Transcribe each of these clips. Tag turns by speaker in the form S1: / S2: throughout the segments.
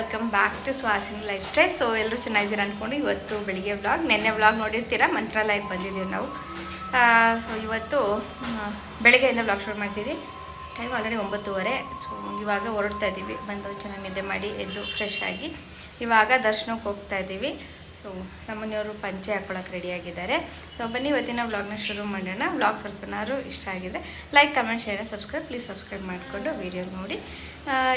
S1: Welcome back to Swasini life style so ಎಲ್ಲರೂ ಚೆನ್ನಾಗಿದ್ದೀರಾ ಅಂದ್ಕೊಂಡು ಇವತ್ತು ಬೆಳಿಗ್ಗೆ ವ್ಲಾಗ್ ನೆನ್ನೆ ವ್ಲಾಗ್ ನೋಡಿರ್ತೀರಾ? ಮಂತ್ರಾಲಯಕ್ಕೆ ಬಂದಿದ್ದೀವಿ ನಾವು. ಸೊ ಇವತ್ತು ಬೆಳಗ್ಗೆಯಿಂದ ವ್ಲಾಗ್ ಶುರು ಮಾಡ್ತೀವಿ ಟೈಮ್ ಆಲ್ರೆಡಿ ಒಂಬತ್ತುವರೆ. ಸೊ ಇವಾಗ ಹೊರಡ್ತಾ ಇದ್ದೀವಿ. ಬಂದು ಚೆನ್ನಾಗಿ ನಿದ್ದೆ ಮಾಡಿ ಎದ್ದು ಫ್ರೆಶ್ ಆಗಿ. ಇವಾಗ ದರ್ಶನಕ್ಕೆ ಹೋಗ್ತಾ ಇದ್ದೀವಿ. ಸೊ ನಮ್ಮನೆಯವರು ಪಂಚೆ ಹಾಕೊಳಕ್ಕೆ ರೆಡಿಯಾಗಿದ್ದಾರೆ ಸೊ ಬನ್ನಿ, ಇವತ್ತಿನ ವ್ಲಾಗ್ನ ಶುರು ಮಾಡೋಣ. ವ್ಲಾಗ್ ಸ್ವಲ್ಪನಾದ್ರು ಇಷ್ಟ ಆಗಿದ್ರೆ like comment share subscribe please subscribe ಮಾಡಿಕೊಂಡು ವಿಡಿಯೋ ನೋಡಿ.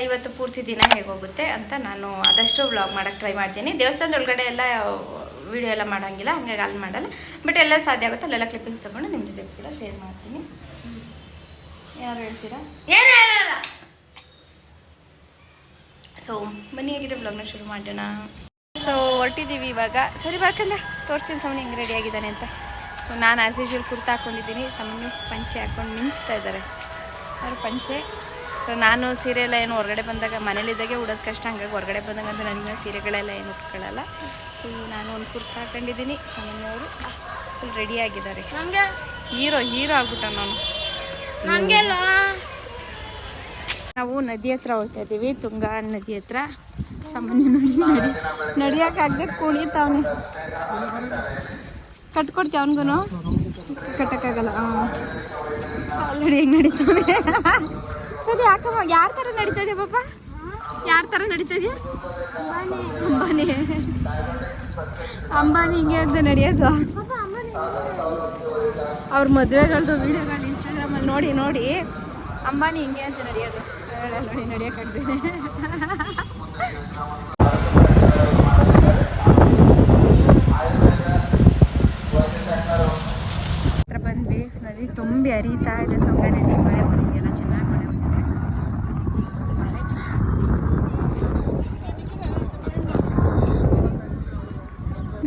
S1: ಇವತ್ತು ಪೂರ್ತಿ ದಿನ ಹೇಗೋಗುತ್ತೆ ಅಂತ ನಾನು ಆದಷ್ಟು ವ್ಲಾಗ್ ಮಾಡೋಕ್ಕೆ ಟ್ರೈ ಮಾಡ್ತೀನಿ. ದೇವಸ್ಥಾನದ ಒಳಗಡೆ ಎಲ್ಲ ವಿಡಿಯೋ ಎಲ್ಲ ಮಾಡೋಂಗಿಲ್ಲ ಹಂಗಾಗಿ ಅಲ್ಲಿ ಮಾಡಲ್ಲ. ಬಟ್ ಎಲ್ಲ ಸಾಧ್ಯ ಆಗುತ್ತೆ ಅಲ್ಲೆಲ್ಲ ಕ್ಲಿಪ್ಪಿಂಗ್ಸ್ ತೊಗೊಂಡು ನಿಮ್ಮ ಜೊತೆ ಕೂಡ ಶೇರ್ ಮಾಡ್ತೀನಿ. ಯಾರು ಹೇಳ್ತೀರಾ?
S2: ಏನು
S1: ಸೊ ಬನ್ನಿ ಆಗಿರೋ ವ್ಲಾಗ್ನ ಶುರು ಮಾಡೋಣ. ಸೊ ಹೊರಟಿದ್ದೀವಿ ಇವಾಗ. ಸರಿ ಬರ್ಕಂದ. ತೋರಿಸ್ತೀನಿ ಸಮನ್ ಹಿಂಗೆ ರೆಡಿ ಆಗಿದ್ದಾನೆ ಅಂತ. ಸೊ ನಾನು ಆ್ಯಸ್ ಯೂಶ್ವಲ್ ಕುರ್ತಾ ಹಾಕ್ಕೊಂಡಿದ್ದೀನಿ ಸಮನು ಪಂಚೆ ಹಾಕ್ಕೊಂಡು ಮಿಂಚ್ತಾ ಇದ್ದಾರೆ. ಅವ್ರ ಪಂಚೆ. ಸೊ ನಾನು ಸೀರೆ ಎಲ್ಲ ಏನು ಹೊರಗಡೆ ಬಂದಾಗ ಮನೇಲಿದ್ದಾಗೆ ಉಡೋದು ಕಷ್ಟ. ಹಂಗಾಗಿ ಹೊರಗಡೆ ಬಂದಾಗ ಅಂತೂ ನನಗೆ ಸೀರೆಗಳೆಲ್ಲ ಏನು ಉಟ್ಕೊಳ್ಳಲ್ಲ ಸೊ ನಾನು ಒಂದು ಕುರ್ತಾ ಹಾಕೊಂಡಿದ್ದೀನಿ. ಸಮನ್ಯವರು ಫುಲ್ ರೆಡಿ ಆಗಿದ್ದಾರೆ. ಹೀರೋ ಹೀರೋ ಆಗ್ಬಿಟ್ಟ ನಾನು. ನಾವು ನದಿ ಹತ್ರ ಹೋಗ್ತಾ ಇದ್ದೀವಿ ತುಂಗಾ ನದಿ ಹತ್ರ. ಸಾಮಾನ್ಯ ನೋಡಿ ನಡಿ ನಡಿಯೋಕ್ಕಾಗದೆ ಕುಣಿತಾವನೆ. ಕಟ್ಕೊಡ್ತೀವಿ ಅವನಿಗೂ ಕಟ್ಟಕ್ಕಾಗಲ್ಲ ಆಲ್ರೆಡಿ ಹೆಂಗೆ ನಡೀತಾನೆ ಸರಿ ಯಾಕಮ್ಮ ಯಾರ ಥರ ನಡೀತಾ ಇದೆಯಾ ಪಾಪ? ಯಾರ ಥರ ನಡೀತಾ ಇದೆಯಾ ಅಂಬಾನಿ. ಅಂಬಾನಿ ಹಿಂಗೆ ಅಂತ ನಡೆಯೋದು. ಅವ್ರ ಮದುವೆಗಳದ್ದು ವೀಡಿಯೋಗಳು ಇನ್ಸ್ಟಾಗ್ರಾಮಲ್ಲಿ ನೋಡಿ ನೋಡಿ. ಅಂಬಾನಿ ಹಿಂಗೆ ಅಂತ ನಡೆಯೋದು. ನೋಡಿ ನಡಿಯಕ್ಕೆ ಹತ್ರ ಬಂದ್ವಿ. ನದಿ ತುಂಬಿ ಹರಿತಾ ಇದೆ ತುಂಬ ನದಿ ಮಳೆ ಬಂದಿದೆಯಲ್ಲ ಚೆನ್ನಾಗಿ ಮಳೆ ಬಂದಿದೆ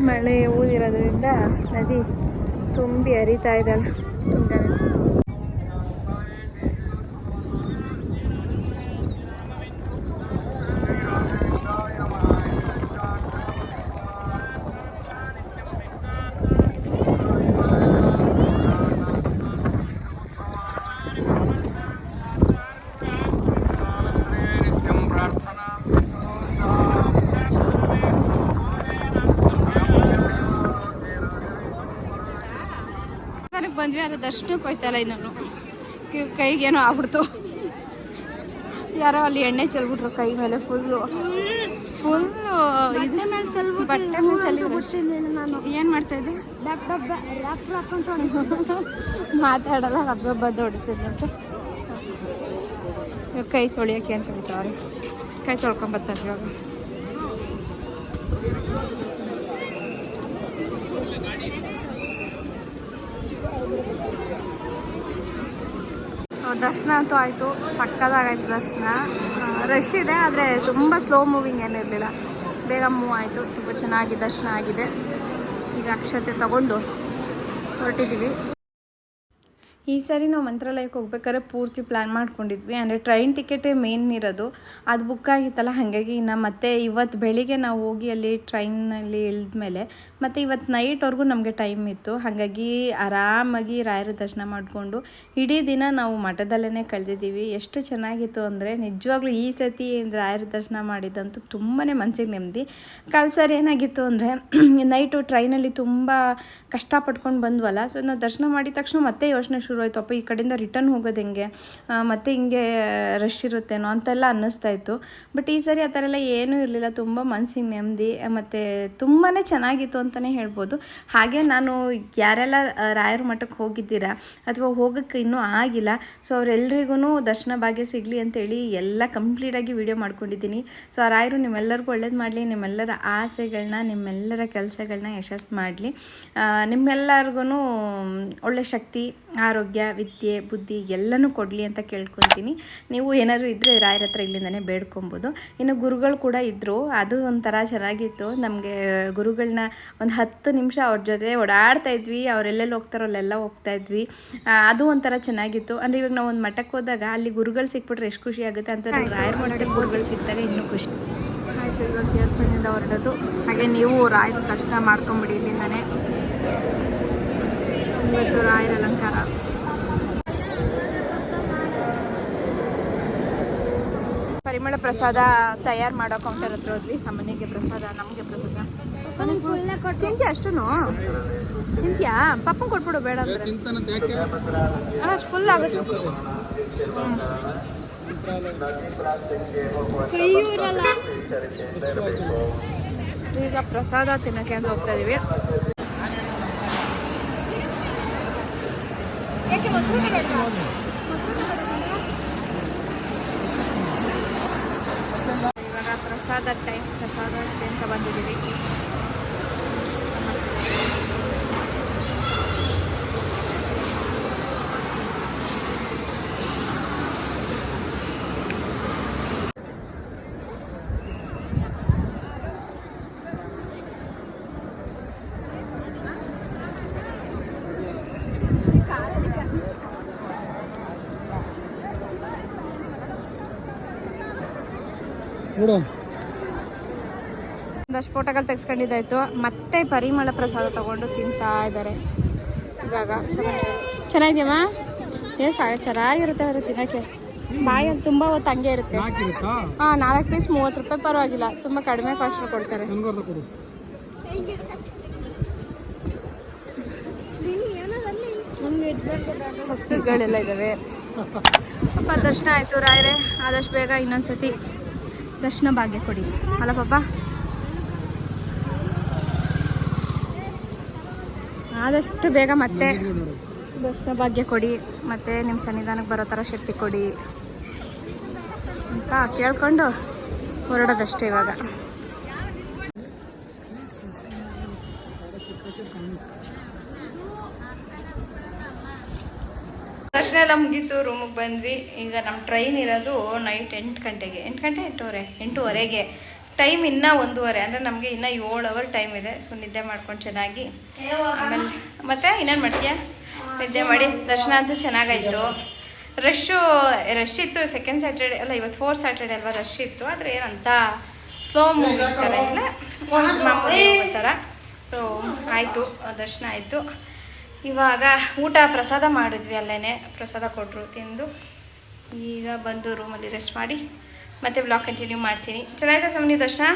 S1: ಮಳೆ ಊದಿರೋದ್ರಿಂದ ನದಿ ತುಂಬಿ ಹರಿತಾ ಇದ್ದಾಳೆ ತುಂಗಾ ನದಿ ದೇವಸ್ಥಾನಕ್ಕೆ ಬಂದ್ವಿ ಯಾರು ದರ್ಶನಕ್ಕೆ ಹೋಯ್ತಲ್ಲ ನಾನು ಕೈಗೇನೋ ಆಗ್ಬಿಡ್ತು. ಯಾರೋ ಅಲ್ಲಿ ಎಣ್ಣೆ ಚೆಲ್ಬಿಟ್ರು ಕೈ ಮೇಲೆ ಫುಲ್ಲು ಫುಲ್ಲು ಇದು. ಬಟ್ಟೆ ಮೇಲೆ ಚೆಲ್ಲಿ
S2: ನಾನು
S1: ಏನು ಮಾಡ್ತಾ ಇದ್ದೆ? ಮಾತಾಡಲ್ಲ ಹಬ್ಬ ಬಂದು ಹೊಡಿತೀನಿ ಅಂತ. ಕೈ ತೊಳಿಯೋಕೆ ಅಂತ ಬಿಟ್ಟವ್ರಿ ಕೈ ತೊಳ್ಕೊಂಬರ್ತಾರೆ ಇವಾಗ. ದರ್ಶನ ಅಂತೂ ಆಯಿತು ಸಕ್ಕದಾಗಾಯ್ತು ದರ್ಶನ. ರಶ್ ಇದೆ, ಆದರೆ ತುಂಬ ಸ್ಲೋ ಮೂವಿಂಗ್ ಏನಿರಲಿಲ್ಲ ಬೇಗ ಮೂವ್ ಆಯಿತು, ತುಂಬ ಚೆನ್ನಾಗಿ ದರ್ಶನ ಆಗಿದೆ. ಈಗ ಅಕ್ಷತೆ ತಗೊಂಡು ಹೊರಟಿದ್ದೀವಿ. ಈ ಸಾರಿ ನಾವು ಮಂತ್ರಾಲಯಕ್ಕೆ ಹೋಗ್ಬೇಕಾದ್ರೆ ಪೂರ್ತಿ ಪ್ಲ್ಯಾನ್ ಮಾಡ್ಕೊಂಡಿದ್ವಿ. ಅಂದರೆ ಟ್ರೈನ್ ಟಿಕೆಟೇ ಮೇನ್ ಇರೋದು. ಅದು ಬುಕ್ ಆಗಿತ್ತಲ್ಲ, ಹಾಗಾಗಿ ಇನ್ನು ಮತ್ತೆ ಇವತ್ತು ಬೆಳಿಗ್ಗೆ ನಾವು ಹೋಗಿ ಅಲ್ಲಿ ಟ್ರೈನಲ್ಲಿ ಇಳಿದ್ಮೇಲೆ ಮತ್ತು ಇವತ್ತು ನೈಟ್ವರೆಗೂ ನಮಗೆ ಟೈಮ್ ಇತ್ತು. ಹಾಗಾಗಿ ಆರಾಮಾಗಿ ರಾಯರ ದರ್ಶನ ಮಾಡಿಕೊಂಡು ಇಡೀ ದಿನ ನಾವು ಮಠದಲ್ಲೇ ಕಳೆದಿದ್ದೀವಿ. ಎಷ್ಟು ಚೆನ್ನಾಗಿತ್ತು ಅಂದರೆ ನಿಜವಾಗ್ಲೂ ಈ ಸತಿ ರಾಯರ ದರ್ಶನ ಮಾಡಿದಂತೂ ತುಂಬಾ ಮನಸ್ಸಿಗೆ ನೆಮ್ಮದಿ. ಕಳೆದ ಸರ್ ಏನಾಗಿತ್ತು ಅಂದರೆ ನೈಟು ಟ್ರೈನಲ್ಲಿ ತುಂಬ ಕಷ್ಟಪಟ್ಕೊಂಡು ಬಂದ್ವಲ್ಲ ಸೊ ನಾವು ದರ್ಶನ ಮಾಡಿದ ತಕ್ಷಣ ಮತ್ತೆ ಯೋಚನೆ ಶುರು ಆಯಿತು ಅಪ್ಪ, ಈ ಕಡೆಯಿಂದ ರಿಟರ್ನ್ ಹೋಗೋದು ಹೆಂಗೆ? ಮತ್ತು ಹಿಂಗೆ ರಶ್ ಇರುತ್ತೇನೋ? ಅಂತೆಲ್ಲ ಅನ್ನಿಸ್ತಾ ಇತ್ತು. ಬಟ್ ಈ ಸರಿ ಆ ಥರ ಎಲ್ಲ ಏನೂ ಇರಲಿಲ್ಲ. ತುಂಬ ಮನಸ್ಸಿಗೆ ನೆಮ್ಮದಿ, ಮತ್ತು ತುಂಬಾ ಚೆನ್ನಾಗಿತ್ತು ಅಂತಲೇ ಹೇಳ್ಬೋದು. ಹಾಗೆ ನಾನು ಯಾರೆಲ್ಲ ರಾಯರ ಮಠಕ್ಕೆ ಹೋಗಿದ್ದೀರಾ, ಅಥವಾ ಹೋಗೋಕ್ಕೆ ಇನ್ನೂ ಆಗಿಲ್ಲ, ಸೊ ಅವರೆಲ್ರಿಗೂ ದರ್ಶನ ಭಾಗ್ಯ ಸಿಗಲಿ ಅಂತೇಳಿ ಎಲ್ಲ ಕಂಪ್ಲೀಟಾಗಿ ವಿಡಿಯೋ ಮಾಡ್ಕೊಂಡಿದ್ದೀನಿ. ಸೊ ಆ ರಾಯರು ನಿಮ್ಮೆಲ್ಲರಿಗೂ ಒಳ್ಳೇದು ಮಾಡಲಿ, ನಿಮ್ಮೆಲ್ಲರ ಆಸೆಗಳನ್ನ ನಿಮ್ಮೆಲ್ಲರ ಕೆಲಸಗಳನ್ನ ಯಶಸ್ಸು ಮಾಡಲಿ. ನಿಮ್ಮೆಲ್ಲರಿಗೂ ಒಳ್ಳೆ ಶಕ್ತಿ, ಆರೋಗ್ಯ ವಿದ್ಯೆ, ಬುದ್ಧಿ ಎಲ್ಲನೂ ಕೊಡಲಿ ಅಂತ ಕೇಳ್ಕೊತೀನಿ. ನೀವು ಏನಾದ್ರು ಇದ್ದರೆ ರಾಯರ ಹತ್ರ ಇಲ್ಲಿಂದನೇ ಬೇಡ್ಕೊಬೋದು. ಇನ್ನು ಗುರುಗಳು ಕೂಡ ಇದ್ದರು ಅದು ಒಂಥರ ಚೆನ್ನಾಗಿತ್ತು. ನಮಗೆ ಗುರುಗಳನ್ನ ಒಂದು ಹತ್ತು ನಿಮಿಷ ಅವ್ರ ಜೊತೆ ಓಡಾಡ್ತಾ ಇದ್ವಿ. ಅವರೆಲ್ಲೆಲ್ಲಿ ಹೋಗ್ತಾರೋ ಅಲ್ಲೆಲ್ಲ ಹೋಗ್ತಾ ಇದ್ವಿ. ಅದು ಒಂಥರ ಚೆನ್ನಾಗಿತ್ತು. ಅಂದರೆ ಇವಾಗ ನಾವು ಒಂದು ಮಠಕ್ಕೆ ಹೋದಾಗ ಅಲ್ಲಿ ಗುರುಗಳು ಸಿಕ್ಬಿಟ್ರೆ ಎಷ್ಟು ಖುಷಿ ಆಗುತ್ತೆ ಅಂತ ರಾಯರ ಮಠದಲ್ಲಿ ಗುರುಗಳು ಸಿಕ್ಕಿದಾಗ ಇನ್ನೂ ಖುಷಿ. ಆಯಿತು, ಇವಾಗ ದೇವಸ್ಥಾನದಿಂದ ಹೊರಡೋದು. ಹಾಗೆ ನೀವು ರಾಯರ ದರ್ಶನ ಮಾಡ್ಕೊಂಬಿಡಿ ಇಲ್ಲಿಂದನೇ. ಇವತ್ತು ರಾಯರ ಅಲಂಕಾರ. ಪರಿಮಳ ಪ್ರಸಾದ ತಯಾರು ಮಾಡೋ ಕೌಂಟರ್ ಹತ್ರ ಹೋದ್ವಿ. ಸಾಮಾನ್ಯಗೆ ಪ್ರಸಾದ ನಮಗೆ ಪ್ರಸಾದ. ತಿಂತ್ಯಾ ಅಷ್ಟು ತಿಂತ್ಯಾ? ಪಪ್ಪ ಕೊಟ್ಬಿಡು ಬೇಡ ಅಂದ್ರೆ.
S3: ಯಾಕೆ?
S1: ಅಷ್ಟು ಫುಲ್ ಆಗುತ್ತೆ. ಈಗ ಪ್ರಸಾದ ತಿನ್ನಕ್ಕೆ ಅಂತ ಹೋಗ್ತಾ ಇದೀವಿ. ಇವಾಗ ಪ್ರಸಾದ ಟೈಮ್ ಪ್ರಸಾದ ಅಂತ ಬಂದಿದ್ದೀವಿ
S3: ನೋಡು
S1: ಒಂದಷ್ಟು ಫೋಟೋಗಳು ತೆಗ್ಸ್ಕೊಂಡಿದ್ದಾಯ್ತು. ಮತ್ತೆ ಪರಿಮಳ ಪ್ರಸಾದ ತಗೊಂಡು ತಿಂತಾ ಇದ್ದಾರೆ. ಇವಾಗ ಚೆನ್ನಾಗಿದೆಯಮ್ಮ? ಏ ಚೆನ್ನಾಗಿರುತ್ತೆ ಅವರು ತಿನ್ನಕ್ಕೆ. ಬಾಯಲ್ಲಿ ತುಂಬ ಹೊತ್ತು ಹಂಗೆ ಇರುತ್ತೆ. ಹಾ ನಾಲ್ಕು ಪೀಸ್ ಮೂವತ್ತು ರೂಪಾಯಿ ಪರವಾಗಿಲ್ಲ. ತುಂಬ ಕಡಿಮೆ ಕಾಸ್ಟ್ ಕೊಡ್ತಾರೆ. ಹಸುಗಳೆಲ್ಲ ಇದ್ದಾವೆ ಅಪ್ಪ ದರ್ಶನ ಆಯಿತು ರಾಯರೇ. ಆದಷ್ಟು ಬೇಗ ಇನ್ನೊಂದ್ಸತಿ ದರ್ಶನ ಭಾಗ್ಯ ಕೊಡಿ. ಅಲ್ಲ ಪಾಪ. ಆದಷ್ಟು ಬೇಗ ಮತ್ತೆ ದರ್ಶನ ಭಾಗ್ಯ ಕೊಡಿ. ಮತ್ತೆ ನಿಮ್ಮ ಸನ್ನಿಧಾನಕ್ಕೆ ಬರೋ ಥರ ಶಕ್ತಿ ಕೊಡಿ. ಅಂತ ಕೇಳ್ಕೊಂಡು ಹೊರಡೋದಷ್ಟೇ ಇವಾಗ ದರ್ಶನ ಎಲ್ಲ ಮುಗೀತು ರೂಮಿಗೆ ಬಂದ್ವಿ. ಈಗ ನಮ್ಮ ಟ್ರೈನ್ ಇರೋದು ನೈಟ್ ಎಂಟು ಗಂಟೆಗೆ. ಎಂಟು ಗಂಟೆ? ಎಂಟೂವರೆ. ಎಂಟೂವರೆಗೆ. ಟೈಮ್ ಇನ್ನೂ ಒಂದೂವರೆ. ಅಂದರೆ ನಮಗೆ ಇನ್ನೂ ಏಳು ಅವರ್ ಟೈಮ್ ಇದೆ. ಸೊ ನಿದ್ದೆ ಮಾಡ್ಕೊಂಡು ಚೆನ್ನಾಗಿ ಆಮೇಲೆ ಮತ್ತೆ ಇನ್ನೇನು ಮಾಡ್ತೀಯಾ? ನಿದ್ದೆ ಮಾಡಿ. ದರ್ಶನ ಅಂತೂ ಚೆನ್ನಾಗಾಯಿತು. ರಶ್ಶು ರಶ್ ಇತ್ತು ಸೆಕೆಂಡ್ ಸ್ಯಾಟರ್ಡೆ ಅಲ್ಲ ಇವತ್ತು ಫೋರ್ತ್ ಸ್ಯಾಟರ್ಡೆ ಅಲ್ವಾ ರಶ್ ಇತ್ತು. ಆದರೆ ಏನಂತ? ಸ್ಲೋ ಮೂವಿ ಥರ ಇಲ್ಲ. ಮಾಮೂಲಿ ಥರ ಸೊ ಆಯಿತು. ದರ್ಶನ ಆಯಿತು. ಇವಾಗ ಊಟ ಪ್ರಸಾದ ಮಾಡಿದ್ವಿ ಅಲ್ಲೇ ಪ್ರಸಾದ ಕೊಟ್ಟರು ತಿಂದು. ಈಗ ಬಂದು ರೂಮಲ್ಲಿ ರೆಸ್ಟ್ ಮಾಡಿ, ಮತ್ತೆ ಬ್ಲಾಗ್ ಕಂಟಿನ್ಯೂ ಮಾಡ್ತೀನಿ. ಚೆನ್ನಾಗಿದೆ ಸಮನಿ ದರ್ಶನ?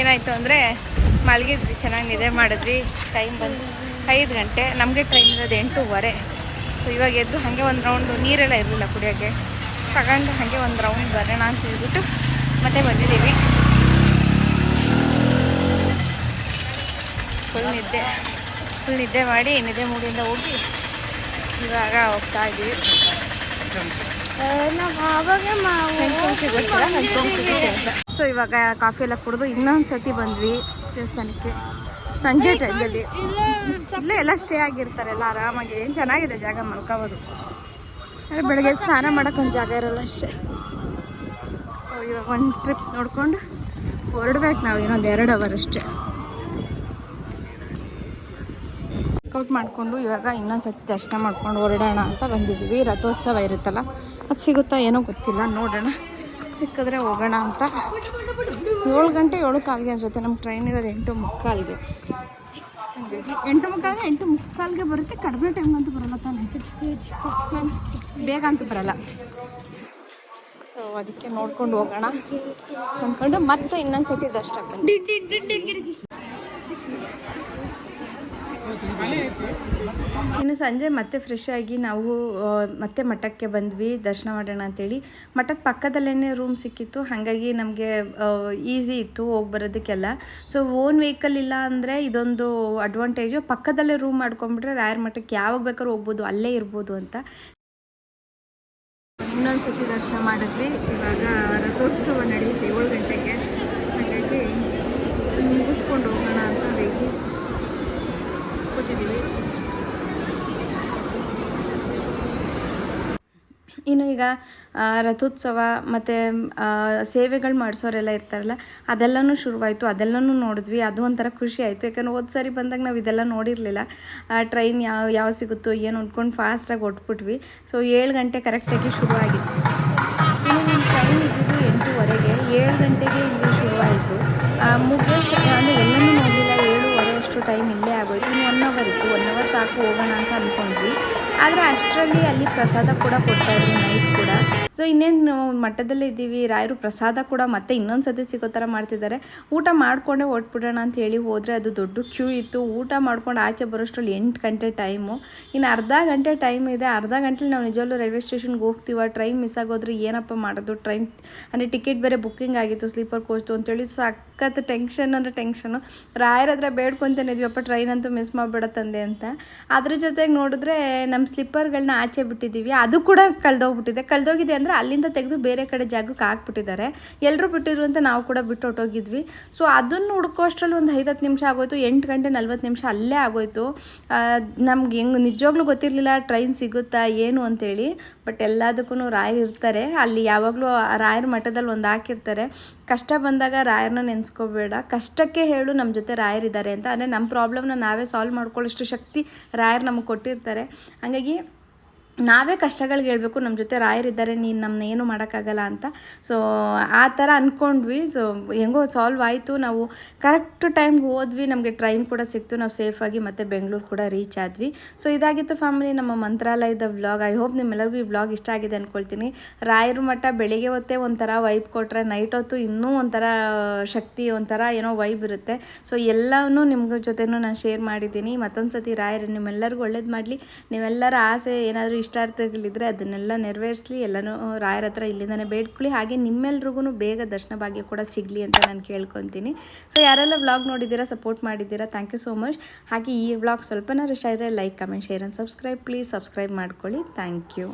S1: ಏನಾಯಿತು ಅಂದರೆ ಮಲಗಿದ್ವಿ, ಚೆನ್ನಾಗಿ ನಿದ್ದೆ ಮಾಡಿದ್ವಿ. ಟೈಮ್ ಬಂದು ಐದು ಗಂಟೆ, ನಮಗೆ ಟ್ರೈನ್ ಇರೋದು ಎಂಟೂವರೆ. ಸೊ ಇವಾಗ ಎದ್ದು ಹಾಗೆ ಒಂದು ರೌಂಡು ನೀರೆಲ್ಲ ಇರಲಿಲ್ಲ ಕುಡಿಯೋಕ್ಕೆ. ತಗೊಂಡು ಹಾಗೆ ಒಂದು ರೌಂಡ್ ಬರೋಣ ಅಂತ ಹೇಳ್ಬಿಟ್ಟು ಮತ್ತೆ ಬಂದಿದ್ದೀವಿ. ಫುಲ್ ನಿದ್ದೆ. ಫುಲ್ ನಿದ್ದೆ ಮಾಡಿ ನಿದ್ದೆ ಮೂಡಿಂದ ಹೋಗಿ ಇವಾಗ ಹೋಗ್ತಾ ಇದ್ದೀವಿ. ಸೊ ಇವಾಗ ಕಾಫಿ ಎಲ್ಲ ಕುಡಿದು ಇನ್ನೊಂದು ಸತಿ ಬಂದ್ವಿ ದೇವಸ್ಥಾನಕ್ಕೆ. ಸಂಜೆ ಟೈಮಲ್ಲಿ ಇಲ್ಲೇ ಎಲ್ಲ ಸ್ಟೇ ಆಗಿರ್ತಾರೆ ಎಲ್ಲ ಆರಾಮಾಗಿ. ಏನು ಚೆನ್ನಾಗಿದೆ ಜಾಗ ಮಲ್ಕೋಬೋದು. ಅಂದರೆ ಬೆಳಗ್ಗೆ ಸ್ನಾನ ಮಾಡೋಕೆ ಒಂದು ಜಾಗ ಇರಲ್ಲ ಅಷ್ಟೇ. ಸೊ ಇವಾಗ ಒಂದು ಟ್ರಿಪ್ ನೋಡಿಕೊಂಡು ಹೊರಡ್ಬೇಕು ನಾವು ಇನ್ನೊಂದು ಎರಡು ಅವರ್ ಅಷ್ಟೇ. ವರ್ಕೌಟ್ ಮಾಡಿಕೊಂಡು ಇವಾಗ ಇನ್ನೊಂದ್ಸತಿ ದರ್ಶನ ಮಾಡ್ಕೊಂಡು ಹೊರಡೋಣ ಅಂತ ಬಂದಿದ್ದೀವಿ. ರಥೋತ್ಸವ ಇರುತ್ತಲ್ಲ, ಅದು ಸಿಗುತ್ತಾ ಏನೋ ಗೊತ್ತಿಲ್ಲ, ನೋಡೋಣ. ಸಿಕ್ಕಿದ್ರೆ ಹೋಗೋಣ ಅಂತ. ಏಳು ಗಂಟೆ ಏಳು ಕಾಲಿಗೆ ಅನ್ಸುತ್ತೆ, ನಮ್ಗೆ ಟ್ರೈನ್ ಇರೋದು ಎಂಟು ಮುಕ್ಕಾಲಿಗೆ. ಎಂಟು ಮುಕ್ಕಾಲಿಗೆ ಎಂಟು ಮುಕ್ಕಾಲಿಗೆ ಬರುತ್ತೆ, ಕಡಿಮೆ ಟೈಮ್ ಅಂತೂ ಬರಲ್ಲ ತಾನೇ. ಬೇಗ ಅಂತೂ ಬರಲ್ಲ. ಸೊ ಅದಕ್ಕೆ ನೋಡ್ಕೊಂಡು ಹೋಗೋಣ ಅಂದ್ಕೊಂಡು ಮತ್ತೆ ಇನ್ನೊಂದ್ಸತಿ ದರ್ಶನ ಬಂದು ಇನ್ನು ಸಂಜೆ ಮತ್ತೆ ಫ್ರೆಶ್ ಆಗಿ ನಾವು ಮತ್ತೆ ಮಠಕ್ಕೆ ಬಂದ್ವಿ, ದರ್ಶನ ಮಾಡೋಣ ಅಂತೇಳಿ. ಮಠದ ಪಕ್ಕದಲ್ಲೇ ರೂಮ್ ಸಿಕ್ಕಿತ್ತು. ಹಾಗಾಗಿ ನಮಗೆ ಈಸಿ ಇತ್ತು ಹೋಗಿ ಬರೋದಕ್ಕೆಲ್ಲ. ಸೊ ಓನ್ ವೆಹಿಕಲ್ ಇಲ್ಲ ಅಂದರೆ ಇದೊಂದು ಅಡ್ವಾಂಟೇಜು ಪಕ್ಕದಲ್ಲೇ ರೂಮ್ ಮಾಡ್ಕೊಂಬಿಟ್ರೆ ರಾಯರ ಮಠಕ್ಕೆ ಯಾವಾಗ ಬೇಕಾದ್ರೂ ಹೋಗ್ಬೋದು, ಅಲ್ಲೇ ಇರ್ಬೋದು ಅಂತ. ಇನ್ನೊಂದು ಸತಿ ದರ್ಶನ ಮಾಡಿದ್ವಿ. ಇವಾಗ ರಥೋತ್ಸವ ನಡೆಯುತ್ತೆ ಏಳು ಗಂಟೆಗೆ. ಹಾಗಾಗಿ ಮುಗಿಸ್ಕೊಂಡು ಹೋಗೋಣ ಅಂತ ವೆಯ್ಟಿ ಇನ್ನು ಈಗ ರಥೋತ್ಸವ ಮತ್ತು ಸೇವೆಗಳು ಮಾಡಿಸೋರೆಲ್ಲ ಇರ್ತಾರಲ್ಲ, ಅದೆಲ್ಲನೂ ಶುರುವಾಯಿತು, ಅದೆಲ್ಲನೂ ನೋಡಿದ್ವಿ, ಅದು ಒಂಥರ ಖುಷಿ ಆಯಿತು. ಯಾಕಂದ್ರೆ ಹೋದ ಸಾರಿ ಬಂದಾಗ ನಾವು ಇದೆಲ್ಲ ನೋಡಿರಲಿಲ್ಲ. ಟ್ರೈನ್ ಯಾವ ಯಾವ ಸಿಗುತ್ತೋ ಏನು ಅಂದ್ಕೊಂಡು ಫಾಸ್ಟಾಗಿ ಹೊಟ್ಬಿಟ್ವಿ ಸೊ ಏಳು ಗಂಟೆ ಕರೆಕ್ಟಾಗಿ ಶುರುವಾಗಿತ್ತು ಇನ್ನು ನಮ್ಮ ಟ್ರೈನ್ ಇದ್ದಿದ್ದು ಎಂಟೂವರೆಗೆ, ಏಳು ಗಂಟೆಗೆ ಇಲ್ಲಿ ಶುರುವಾಯಿತು. ಮುಗಿಯೋಷ್ಟು ಅಂದರೆ ಎಲ್ಲನೂ ಟೈಮ್ ಇಲ್ಲೇ ಆಗೋಯ್ತು. ಇನ್ನು ಒನ್ ಅವರ್ ಇತ್ತು. ಒನ್ ಅವರ್ ಸಾಕು ಹೋಗೋಣ ಅಂತ ಅಂದ್ಕೊಂಡ್ವಿ ಆದರೆ ಅಷ್ಟರಲ್ಲಿ ಅಲ್ಲಿ ಪ್ರಸಾದ ಕೂಡ ಕೊಡ್ತಾಯಿದ್ರು ನೈಟ್ ಕೂಡ. ಸೊ ಇನ್ನೇನು ಮಠದಲ್ಲೇ ಇದ್ದೀವಿ. ರಾಯರು ಪ್ರಸಾದ ಕೂಡ ಮತ್ತೆ ಇನ್ನೊಂದು ಸತಿ ಸಿಗೋ ಥರ ಮಾಡ್ತಿದ್ದಾರೆ. ಊಟ ಮಾಡಿಕೊಂಡೇ ಹೊಟ್ಬಿಡೋಣ ಅಂತ ಹೇಳಿ ಹೋದರೆ ಅದು ದೊಡ್ಡ ಕ್ಯೂ ಇತ್ತು. ಊಟ ಮಾಡ್ಕೊಂಡು ಆಚೆ ಬರೋಷ್ಟ್ರಲ್ಲಿ ಎಂಟು ಗಂಟೆ ಟೈಮು ಇನ್ನು ಅರ್ಧ ಗಂಟೆ ಟೈಮ್ ಇದೆ. ಅರ್ಧ ಗಂಟೆಲಿ ನಾವು ನಿಜವಲ್ಲೂ ರೈಲ್ವೆ ಸ್ಟೇಷನ್ಗೆ ಹೋಗ್ತೀವ. ಟ್ರೈನ್ ಮಿಸ್ ಆಗೋದ್ರೆ ಏನಪ್ಪ ಮಾಡೋದು? ಟ್ರೈನ್ ಅಂದರೆ ಟಿಕೆಟ್ ಬೇರೆ ಬುಕ್ಕಿಂಗ್ ಆಗಿತ್ತು ಸ್ಲೀಪರ್ ಕೋಚ್ದು ಅಂತೇಳಿ ಸಖತ್ ಟೆನ್ಷನ್ ಅಂದರೆ ಟೆನ್ಷನು ರಾಯರ ಹತ್ರ ಬೇಡ್ಕೊತಾನೆ ಇದೀವಪ್ಪ ಟ್ರೈನ್ ಅಂತೂ ಮಿಸ್ ಮಾಡಿಬಿಡ ತಂದೆ ಅಂತ. ಅದ್ರ ಜೊತೆಗೆ ನೋಡಿದ್ರೆ ನಮ್ಮ ಸ್ಲಿಪ್ಪರ್ಗಳನ್ನ ಆಚೆ ಬಿಟ್ಟಿದ್ದೀವಿ ಅದು ಕೂಡ ಕಳೆದೋಗ್ಬಿಟ್ಟಿದೆ. ಕಳೆದೋಗಿದೆ ಅಂದರೆ ಅಲ್ಲಿಂದ ತೆಗೆದು ಬೇರೆ ಕಡೆ ಜಾಗಕ್ಕೆ ಹಾಕ್ಬಿಟ್ಟಿದ್ದಾರೆ. ಎಲ್ಲರೂ ಬಿಟ್ಟಿದ್ರು ಅಂತ ನಾವು ಕೂಡ ಬಿಟ್ಟು ಹೊಟ್ಟೋಗಿದ್ವಿ ಸೊ ಅದನ್ನು ಹುಡ್ಕೋಷ್ಟ್ರಲ್ಲಿ ಒಂದು ಐದತ್ತು ನಿಮಿಷ ಆಗೋಯ್ತು. ಎಂಟು ಗಂಟೆ ನಲ್ವತ್ತು ನಿಮಿಷ ಅಲ್ಲೇ ಆಗೋಯ್ತು. ನಮ್ಗೆ ಹೆಂಗೆ ನಿಜವಾಗ್ಲೂ ಗೊತ್ತಿರಲಿಲ್ಲ ಟ್ರೈನ್ ಸಿಗುತ್ತಾ, ಏನು ಅಂತೇಳಿ. ಬಟ್ ಎಲ್ಲದಕ್ಕೂ ರಾಯರು ಇರ್ತಾರೆ. ಅಲ್ಲಿ ಯಾವಾಗಲೂ ರಾಯರ ಮಠದಲ್ಲಿ ಒಂದು ಹಾಕಿರ್ತಾರೆ. ಕಷ್ಟ ಬಂದಾಗ ರಾಯರನ್ನ ನೆನೆಸ್ಕೋಬೇಡ. ಕಷ್ಟಕ್ಕೆ ಹೇಳು ನಮ್ಮ ಜೊತೆ ರಾಯರಿದ್ದಾರೆ ಅಂತ. ಅಂದರೆ ನಮ್ಮ ಪ್ರಾಬ್ಲಮ್ನ ನಾವೇ ಸಾಲ್ವ್ ಮಾಡ್ಕೊಳ್ಳೋಷ್ಟು ಶಕ್ತಿ ರಾಯರು ನಮಗೆ ಕೊಟ್ಟಿರ್ತಾರೆ. ಹಾಗಾಗಿ ನಾವೇ ಕಷ್ಟಗಳಿಗೆ ಹೇಳ್ಬೇಕು ನಮ್ಮ ಜೊತೆ ರಾಯರಿದ್ದಾರೆ, ನೀನು ನಮ್ಮನ್ನ ಏನು ಮಾಡೋಕ್ಕಾಗಲ್ಲ ಅಂತ. ಸೊ ಆ ಥರ ಅಂದ್ಕೊಂಡ್ವಿ ಸೊ ಹೆಂಗೋ ಸಾಲ್ವ್ ಆಯಿತು. ನಾವು ಕರೆಕ್ಟ್ ಟೈಮ್ಗೆ ಹೋದ್ವಿ. ನಮಗೆ ಟ್ರೈನ್ ಕೂಡ ಸಿಕ್ತು. ನಾವು ಸೇಫಾಗಿ ಮತ್ತೆ ಬೆಂಗಳೂರು ಕೂಡ ರೀಚ್ ಆದ್ವಿ. ಸೊ ಇದಾಗಿತ್ತು ಫ್ಯಾಮಿಲಿ ನಮ್ಮ ಮಂತ್ರಾಲಯದ ವ್ಲಾಗ್ ಐ ಹೋಪ್ ನಿಮ್ಮೆಲ್ಲರಿಗೂ ಈ ವ್ಲಾಗ್ ಇಷ್ಟ ಆಗಿದೆ ಅಂದ್ಕೊಳ್ತೀನಿ ರಾಯರ ಮಠ ಬೆಳಿಗ್ಗೆ ಹೊತ್ತೇ ಒಂಥರ ವೈಬ್ ಕೊಟ್ಟರೆ ನೈಟ್ ಹೊತ್ತು ಇನ್ನೂ ಒಂಥರ ಶಕ್ತಿ, ಒಂಥರ ಏನೋ ವೈಬ್ ಇರುತ್ತೆ. ಸೊ ಎಲ್ಲವೂ ನಿಮ್ಗ ಜೊತೆನೂ ನಾನು ಶೇರ್ ಮಾಡಿದ್ದೀನಿ. ಮತ್ತೊಂದು ಸತಿ ರಾಯರು ನಿಮ್ಮೆಲ್ಲರಿಗೂ ಒಳ್ಳೇದು ಮಾಡಲಿ. ನೀವೆಲ್ಲರ ಆಸೆ ಏನಾದರೂ ಇಷ್ಟಾರ್ಥಗಳಿದ್ರೆ ಅದನ್ನೆಲ್ಲ ನೆರವೇರಿಸಲಿ, ಎಲ್ಲನೂ ರಾಯರ ಹತ್ರ ಇಲ್ಲಿಂದನೇ ಬೇಡ್ಕೊಳ್ಳಿ. ಹಾಗೆ ನಿಮ್ಮೆಲ್ರಿಗೂ ಬೇಗ ದರ್ಶನ ಭಾಗ್ಯ ಕೂಡ ಸಿಗಲಿ ಅಂತ ನಾನು ಕೇಳ್ಕೊತೀನಿ. ಸೊ ಯಾರೆಲ್ಲ ವ್ಲಾಗ್ ನೋಡಿದ್ದೀರಾ ಸಪೋರ್ಟ್ ಮಾಡಿದ್ದೀರಾ ಥ್ಯಾಂಕ್ ಯು ಸೋ ಮಚ್ ಹಾಗೆ ಈ ವ್ಲಾಗ್ ಸ್ವಲ್ಪನಾರು ಇಷ್ಟ ಇದ್ದರೆ like comment share and subscribe please subscribe ಮಾಡ್ಕೊಳ್ಳಿ. Thank you